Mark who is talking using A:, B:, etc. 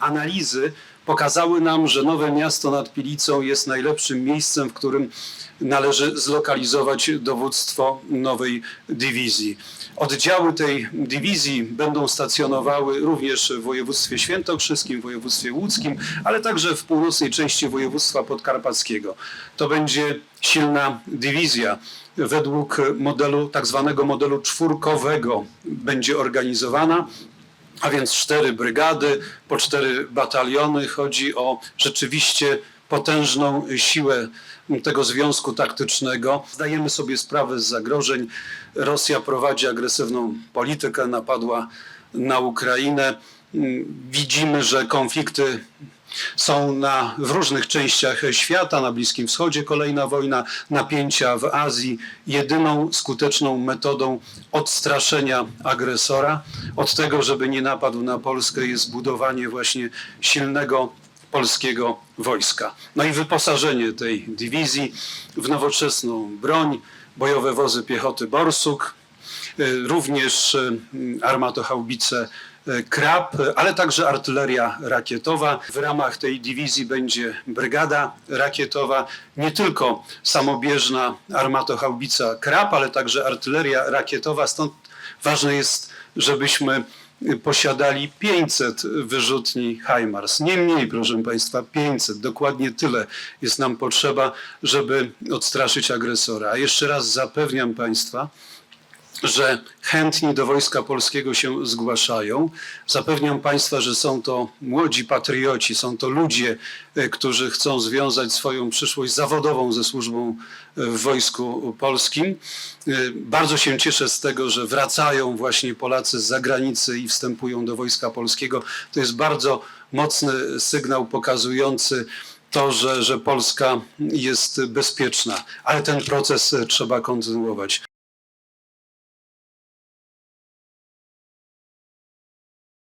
A: Analizy pokazały nam, że nowe miasto nad Pilicą jest najlepszym miejscem, w którym należy zlokalizować dowództwo nowej dywizji. Oddziały tej dywizji będą stacjonowały również w województwie świętokrzyskim, województwie łódzkim, ale także w północnej części województwa podkarpackiego. To będzie silna dywizja. Według modelu, tak zwanego modelu czwórkowego będzie organizowana a więc cztery brygady, po cztery bataliony. Chodzi o rzeczywiście potężną siłę tego związku taktycznego. Zdajemy sobie sprawę z zagrożeń. Rosja prowadzi agresywną politykę, napadła na Ukrainę. Widzimy, że konflikty są na, w różnych częściach świata, na Bliskim Wschodzie kolejna wojna, napięcia w Azji. Jedyną skuteczną metodą odstraszenia agresora od tego, żeby nie napadł na Polskę, jest budowanie właśnie silnego polskiego wojska. No i wyposażenie tej dywizji w nowoczesną broń, bojowe wozy piechoty Borsuk, y, również y, armatochaubice Krab, ale także artyleria rakietowa. W ramach tej dywizji będzie brygada rakietowa, nie tylko samobieżna armatochaubica Krab, ale także artyleria rakietowa. Stąd ważne jest, żebyśmy posiadali 500 wyrzutni HIMARS. Nie mniej, proszę Państwa, 500. Dokładnie tyle jest nam potrzeba, żeby odstraszyć agresora. A jeszcze raz zapewniam Państwa, że chętni do Wojska Polskiego się zgłaszają. Zapewniam Państwa, że są to młodzi patrioci, są to ludzie, e, którzy chcą związać swoją przyszłość zawodową ze służbą e, w Wojsku Polskim. E, Bardzo się cieszę z tego, że wracają właśnie Polacy z zagranicy i wstępują do Wojska Polskiego. To jest bardzo mocny sygnał pokazujący, to, że, że Polska jest bezpieczna, ale ten proces trzeba kontynuować.